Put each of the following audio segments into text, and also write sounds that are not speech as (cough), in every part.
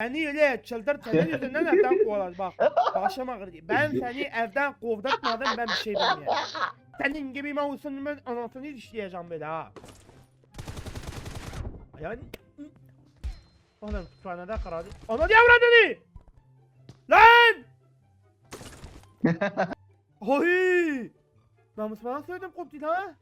Beni öyle çıldırt senin (laughs) yüzünden evden kovaladı bak. Başım ağrıdı. Ben seni evden kovdurtmadım ben bir şey bilmiyorum. Senin gibi mouse'umun anasını dişleyeceğim böyle ha. Yani... Oğlum kütüphanede karadı. Ana diye avradını! Lan! (laughs) Oy! Namus bana söyledim koptu ha.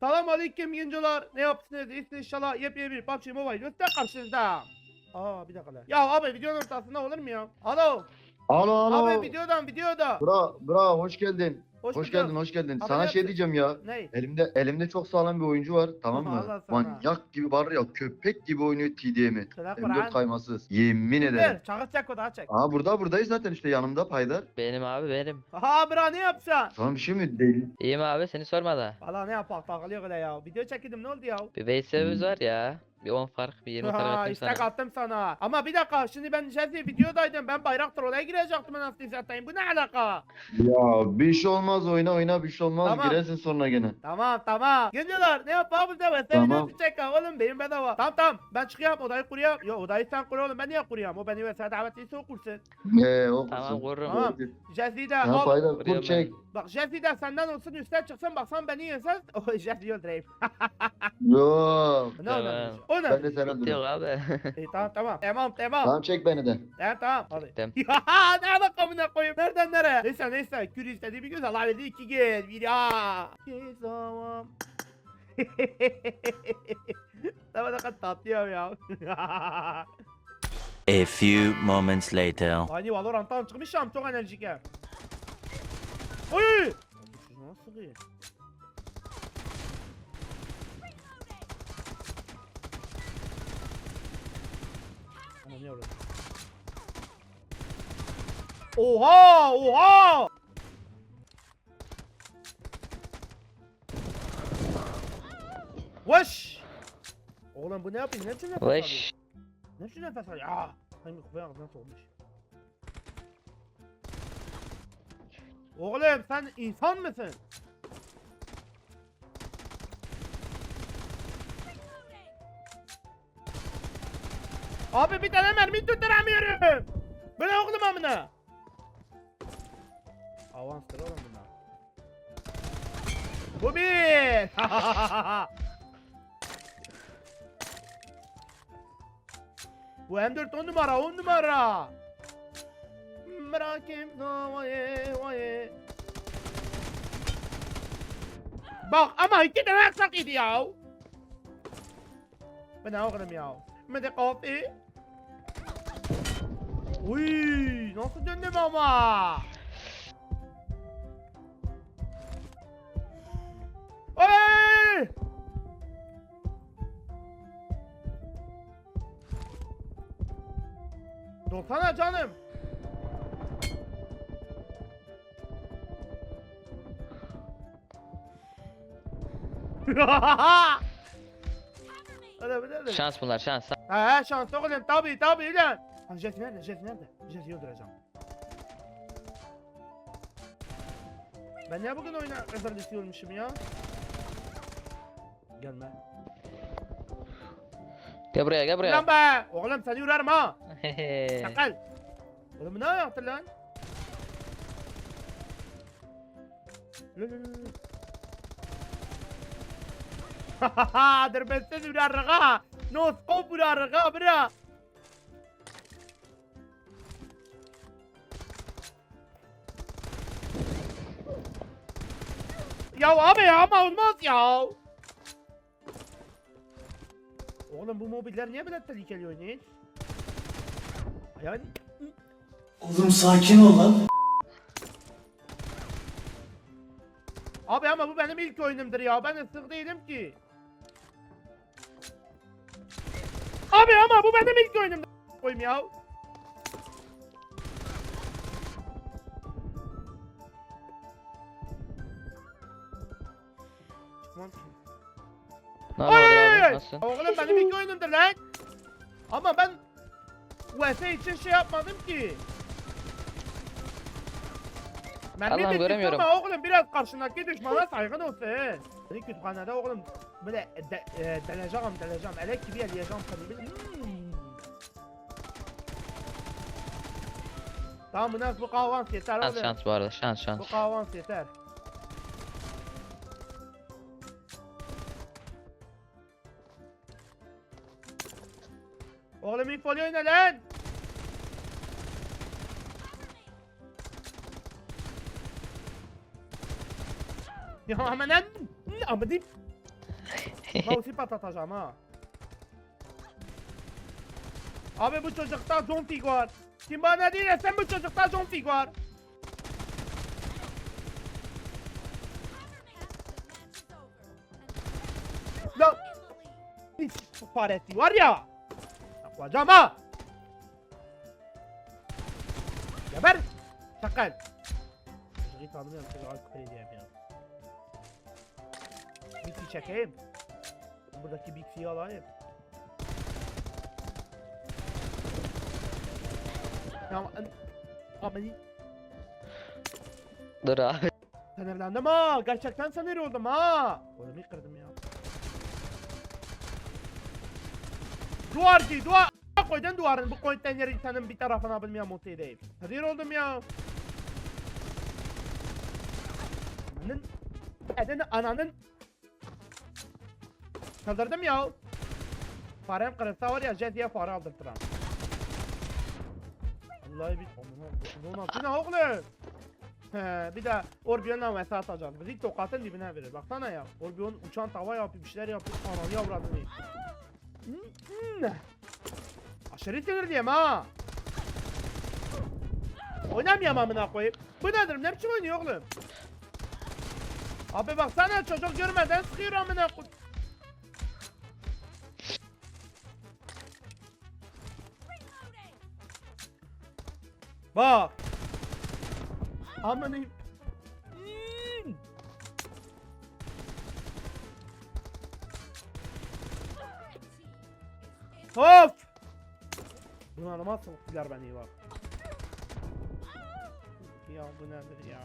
Selam aleyküm gencolar. Ne yaptınız? İyisiniz inşallah. Yepyeni bir PUBG Mobile göster karşınızda. Aa bir dakika lan. Ya abi videonun ortasında olur mu ya? Alo. Alo alo. Abi videodan videoda. Bra, bra hoş geldin. Hoş, Hoş, geldin, hoş geldin. Abi Sana şey diyeceğim ya. Ne? Elimde elimde çok sağlam bir oyuncu var, tamam Allah mı? sana. Manyak gibi var ya, köpek gibi oynuyor TDM'i. Şöyle M4 Kur'an. kaymasız. Yemin ederim. Çakır çek o daha çek. Aa burada buradayız zaten işte yanımda Paydar. Benim abi benim. Aha bra ne yapsan? Sana bir şey mi değil? İyiyim abi seni sormadı. Valla ne yapak takılıyor öyle ya. Video çekildim ne oldu ya? Bir Veysel'imiz Hmm. var ya. Bir 10 fark bir 20 fark Ha, attım istek sana. attım sana. Ama bir dakika şimdi ben Jesse videodaydım. Ben bayraktır oraya girecektim anasını satayım. Bu ne alaka? Ya bir şey olmaz oyna oyna bir şey olmaz. Tamam. Girersin sonra gene. Tamam tamam. Geliyorlar ne yapalım da ben Tamam. tamam. çek ha oğlum benim bedava. Tamam tamam ben çıkıyorum odayı kuruyorum. Yo odayı sen kur oğlum ben niye kuruyorum? O beni mesela davetliyse o kursun. Ee, o Tamam kururum. Tamam. Jesse'yi de Ha al. Paydar kur Kuruyorum çek. Bak Jesse de senden olsun üstten çıksın baksan beni yensen. (laughs) O Jesse'yi öldüreyim. (laughs) Yok. ne Tamam. O ne? Ben de seni Yok abi. (laughs) İyi tamam tamam. Tamam tamam. Tamam çek beni de. Tamam tamam. Hadi. Tamam. (laughs) Ya ne alaka amına koyayım? Nereden nereye? Neyse neyse. Kür istediği bir göz Allah verdi iki gel. Bir ya. İki zaman. (laughs) Tamam ne kadar tatlıyım ya. A few moments later. Hani Valorant'tan çıkmışım çok enerjik ya. Oy! Nasıl iyi? Ana ne orası? Oha! Oha! Vış! Oğlum bu ne yapıyor? Ne biçim nefes alıyor? Ne biçim nefes alıyor? Aa! Hangi kafaya ağzına? Oğlum sen insan mısın? Abi bir tane mermi tutturamıyorum. Bu ne oğlum amına? Avanstır oğlum bunlar. Bu bir. (laughs) Bu M4 10 numara 10 numara. Bırakayım davayı vayı. Bak ama iki tane aksak idi ya. Bu ne oğlum ya? Bu ne kafi? Uy, nasıl döndüm ama? Dursana canım. Öyle mi öyle? Şans bunlar şans. He he şans oğlum tabi tabi lan. Ha Jet nerede? Jet nerede? Jet'i öldüreceğim. Ben niye bugün oyuna kadar istiyormuşum ya? Gelme. Gel buraya gel buraya. Lan be! Oğlum seni yürerim ha! Sakal! Oğlum ne yaptın lan? Hahaha! Derbestes yürerim No scope yürerim bra! Ya abi ya ama olmaz ya! Oğlum bu mobiller niye böyle tehlikeli oynuyor? Yani Oğlum sakin ol lan. Abi ama bu benim ilk oyunumdur ya. Ben ısık değilim ki. Abi ama bu benim ilk oyunumdur. Koyayım ya. Ne yapıyorsun? Nasılsın? Oğlum benim ilk oyunumdur lan. Ama ben UF için şey yapmadım ki. Mermi Allah'ım göremiyorum. Ama oğlum biraz karşındaki düşmana saygın olsun. Beni kütüphanede oğlum böyle de, e, deleceğim deleceğim. Elek gibi eleyeceğim seni. Hmm. Tamam bu nasıl bu kahvans yeter Şans oğlum. şans bu arada şans Bu şans. kahvans yeter. Oğlum infoli oyna lan. Ya aman lan. Ama deyip. Mouse'i (laughs) patlatacağım ha. Abi bu çocukta zombie var. Kim bana değil sen bu çocukta zombie var. Lan. Hiç faresi var ya. Yapacağım ha. Geber. Sakal. Çocuğu tanımıyorum. Çocuğu alkol edeyim ya. Bixi çekeyim. Buradaki Bixi'yi alayım. Ya ama... Ama Dur abi. sen evlendim ha. Gerçekten sen oldum ha. Oğlum kırdım ya. Duvar ki duvar. Koydun duvarın bu konteyneri senin bir tarafına bilmeyen monte edeyim. Kadir oldum ya. Ananın. Edenin ananın. Kaldırdım ya. Farem kırılsa var ya Jedi'ye fare aldırtıram. Vallahi bir... Aman Allah'ım, ne oğlum? He, bir de Orbion'la mesaj atacağız. Bizi tokatın dibine verir. Baksana ya. Orbion uçan tava yapıyor, bir şeyler yapıyor. Ananı yavradını. Aşırı sinirliyim ha. Oynamıyorum amına koyayım. Bu nedir? Ne biçim oynuyor oğlum? Abi baksana çocuk görmeden sıkıyor amına koy. Bak. Amına. Of! Bunu anlamazsın siler beni bak. Ya bu nedir ya?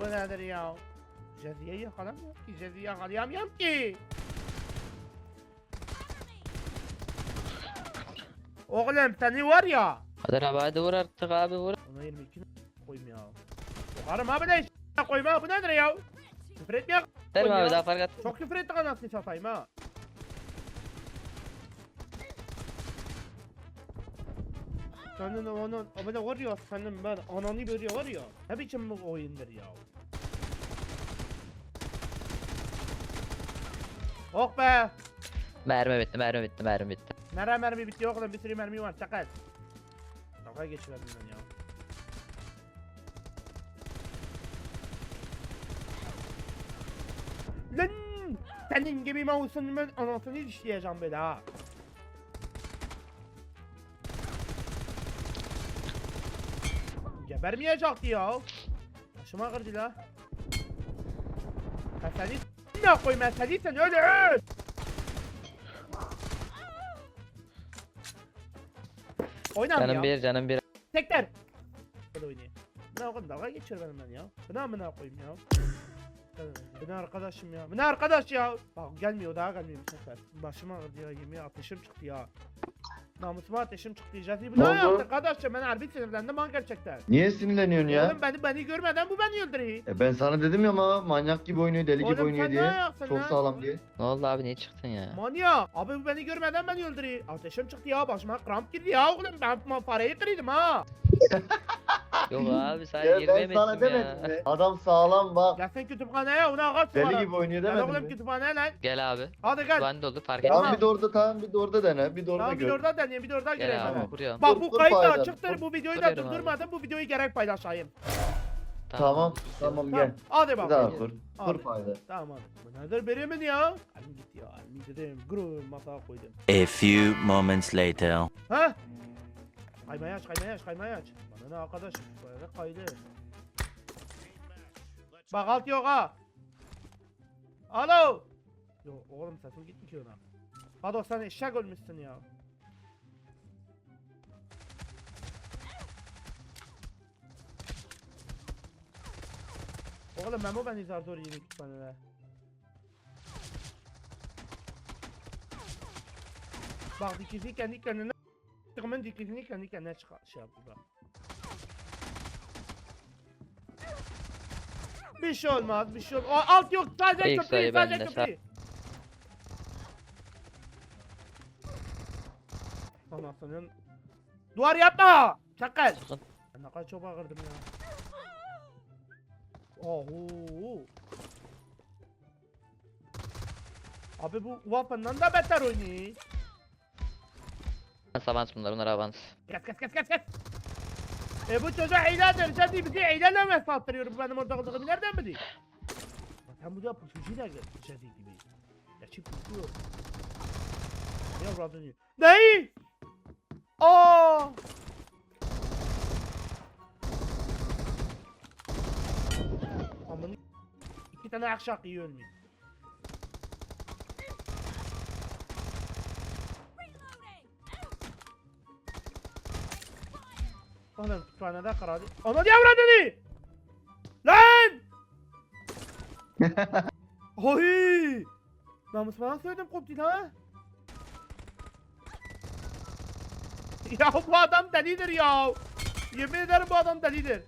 Bu nedir ya? Ceziye'yi yakalamıyorum ki. Ceziye'yi yakalayamıyorum ki. Oğlum seni var ya. Kadir abi hadi vur artık abi vur. Ona 22 koyayım ya. Sokarım abi de koyma bu nedir ya? Küfür etmeye Oğlum abi daha fark at. çok küfür ettik anasını satayım ha. Senin onun abone var ya senin ben ananı böyle var ya. Ne biçim bu oyundur ya. Oh be. Mermi bitti mermi bitti mermi bitti. Mermi mermi bitiyor oğlum bir sürü mermi var çakal. Dalga geçiverdim ben ya. Lan senin gibi mouse'un ben anasını işleyeceğim böyle ha. Gebermeyecekti ya. Başıma kırdı la. Ben seni ne koyayım ben seni sen öyle öl. Oynam ya. Canım bir canım bir. Tekrar. Böyle oynayayım. Ne oğlum dalga geçiyor benim ben ya. Bu ne amına koyayım ya. Bu ne arkadaşım ya. Bu ne arkadaş ya. Bak gelmiyor daha gelmiyor bu sefer. Başıma ağrıdı ya yemeğe ateşim çıktı ya. Namusuma ateşim çıktı. Jesse bu Ne ne oldu? yaptı kardeşim ben harbi sinirlendim ha gerçekten. Niye sinirleniyorsun ya? Oğlum beni, beni görmeden bu beni öldürüyor. E ben sana dedim ya ama manyak gibi oynuyor, deli gibi Oğlum oynuyor sen diye. Çok lan? sağlam diye. Ne oldu abi niye çıktın ya? Manyak. Abi bu beni görmeden beni öldürüyor. Ateşim çıktı ya başıma kramp girdi ya oğlum. Ben fareyi kırıyordum ha. (laughs) Yok abi sen Ya ben sana ya. demedim mi? Adam sağlam bak. Gel sen kütüphaneye ona kaç Deli gibi oynuyor Gel demedim oğlum mi? kütüphaneye lan. Gel abi. Hadi gel. Güvenli oldu fark Tamam etme. bir de orada tamam bir de orada dene. Bir de orada Tamam bir gör. orada deneyeyim bir de orada gireyim. Gel abi hemen. vuruyorum. Bak Dur, bu dur kayıt da paylaş, açıktır. dur. Bu videoyu da abi. durdurmadım. Bu videoyu gerek paylaşayım. Tamam tamam gel. Tamam. Hadi Bir bak. daha kur. Hadi. Kur fayda. Tamam hadi. Bu nedir birimin ya? Elim gitti ya. Elimi dedim. Gurur masaya koydum. A few moments later. Ha? Kaymayı aç kaymayı aç kaymayı aç. Bana ne arkadaşım? Böyle kaydı. Bak alt yok ha. Alo. Yok oğlum sesim gitti ki ona. Hadi sen eşek ölmüşsün ya. Oğlum bu ben izar zor yeni kütüphanede. Bak dikisi kendi kendine Işığımın dikizini kendi kendine çıkar şey yaptı bak. Bir şey olmaz, bir şey olmaz. Alt yok, sadece İlk köprü, sayı sadece bende, köprü. Anasının... Duvar yapma! Çakal! Ben ne kadar çok bağırdım ya. Oho. Abi bu Waffen'dan da beter oynuyor. Avans avans bunlar bunlar avans. Kes kes kes kes kes. E bu çocuğa eğlendir. Sen değil bizi eğlenemez saldırıyorum benim orada olduğumu nereden bileyim? Sen buraya pusucuyla gel. Sen değil gibi. Ya çık pusuyor. Ne avradını? Neyi? Aaa! Amanı... İki tane akşak iyi ölmüyor. Oğlum kütüphanede karardı. Ana diye avradını! Lan! (laughs) Oy! Namus falan söyledim koptu ha. Ya bu adam delidir ya. Yemin ederim bu adam delidir.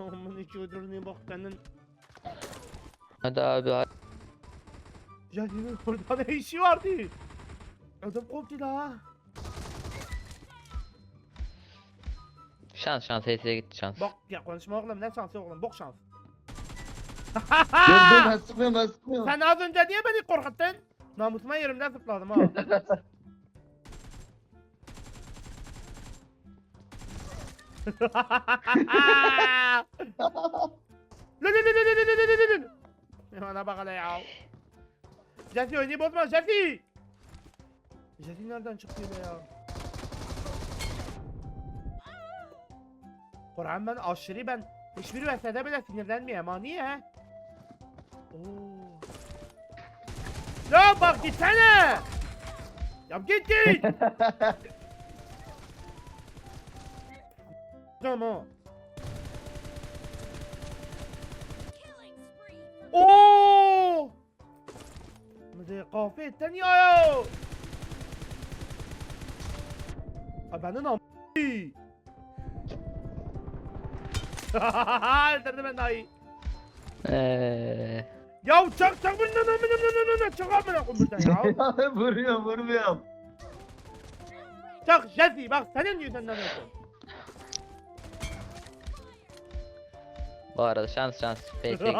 Aman iki ödürüne bak kendin. Hadi abi hadi. Ya senin orada ne işi vardı? Adam koptu la. Şans şans HS'ye gitti şans. Bak ya konuşma oğlum ne şansı oğlum bok şans. Dur dur (laughs) ben sıkmıyorum ben sıkmıyorum. Sen az önce niye beni korkuttun? Namusuma yerimden zıpladım ha. (laughs) Lü lü lü lü lü lü lü lü lü. Bana bak hele ya. Jesse oyunu bozma Jesse. Jesse nereden çıktı ya? Kur'an ben aşırı ben hiçbir vesede bile sinirlenmiyorum ha niye? Oo. Ya bak gitsene. Ya git git. (laughs) Tamam. Oo! Mıdı kahve etten ya ya. Ay benden am. (laughs) Öldürdü ben dayı. Eee. Ya çak çak ne ne ne ne çak amına koyayım buradan ya. (laughs) Vuruyorum vurmuyorum. Çak Jesse bak senin yüzünden oldu. Bu arada şans şans. HS'ye (laughs) gitti.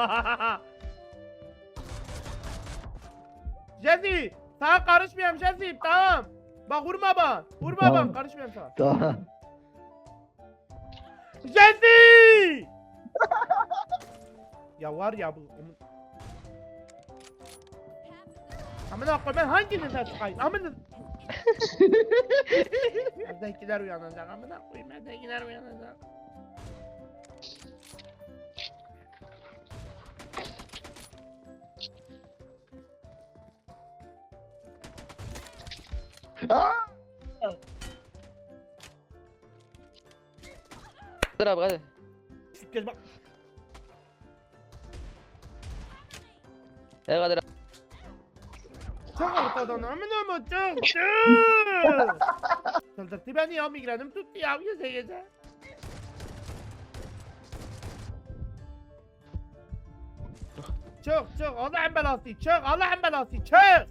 Jesse sana karışmıyorum Jesse tamam. Bak vurma bana. Vurma Tamam. bana karışmıyorum sana. Tamam. Jesse! ya var ya bu. Amına koyayım ben hanginize çıkayım? Amına. (laughs) Evdekiler uyanacak amına koyayım evdekiler uyanacak. Dur abi hadi. Gel bak. Evet hadi. Çık ortadan amına mı çık çık. Çıldırttı beni ya migrenim tuttu ya gece gece. Çık çık Allah'ın belası çık Allah'ın belası çık.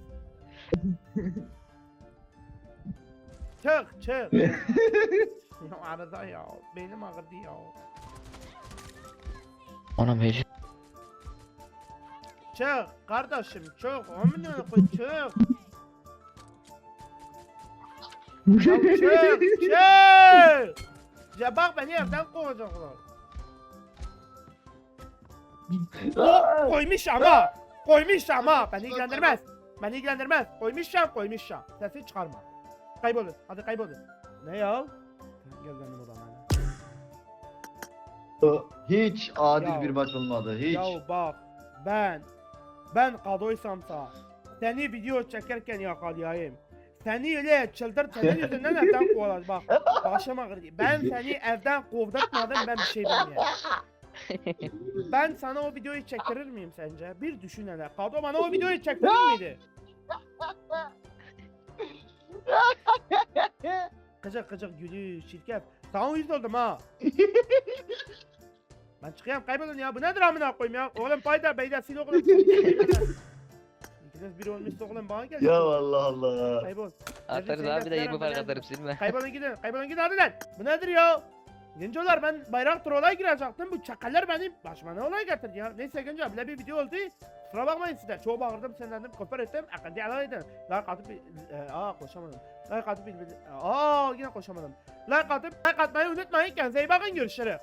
Çık çık. (laughs) ya arada ya benim ağrıdı ya. Anam heyecan. Çık kardeşim çık amına koy çık. Ya (laughs) çık çık. Ya bak beni evden kovacaklar. O koymuş ama. Koymuş ama. Beni ilgilendirmez. Beni ilgilendirmez. Koymuşam koymuşam. Sesi çıkarma. Kaybolun. Hadi kaybolun. Ne ya? Gel benim odama. Hiç adil Ya. bir maç olmadı hiç. Ya bak ben ben kadoysamsa seni video çekerken yakalayayım. Seni öyle çıldır senin (laughs) yüzünden evden kovaladım bak. Başım ağrıdı. Ben (laughs) seni evden kovdurtmadım ben bir şey bilmiyorum. (laughs) Ben sana o videoyu çektirir miyim sence? Bir düşün hele. Kado bana o videoyu çektirir miydi? Kıcık kıcık gülü şirket. Sana uyuz oldum ha. (laughs) ben çıkayım kaybolun ya. Bu nedir amına koyayım ya? Oğlum payda beyda sil oğlum. İkiniz biri olmuşsa oğlum bana gel. Ya Allah Allah. Kaybol. Atarız abi de defterin 20 fark atarım silme. Kaybolun gidin. Kaybolun gidin hadi lan. Bu nedir ya? Gencolar ben bayrak olay girecektim. Bu çakallar benim başıma ne olay getirdi ya. Neyse genco bile bir video oldu. Kusura bakmayın size. Çoğu bağırdım senlendim. Küfür ettim. Akıllı alaydın. Like atıp... E, aa koşamadım. Like atıp... Aa yine koşamadım. Like atıp... Like atmayı unutmayın. Kendinize iyi bakın. Görüşürüz.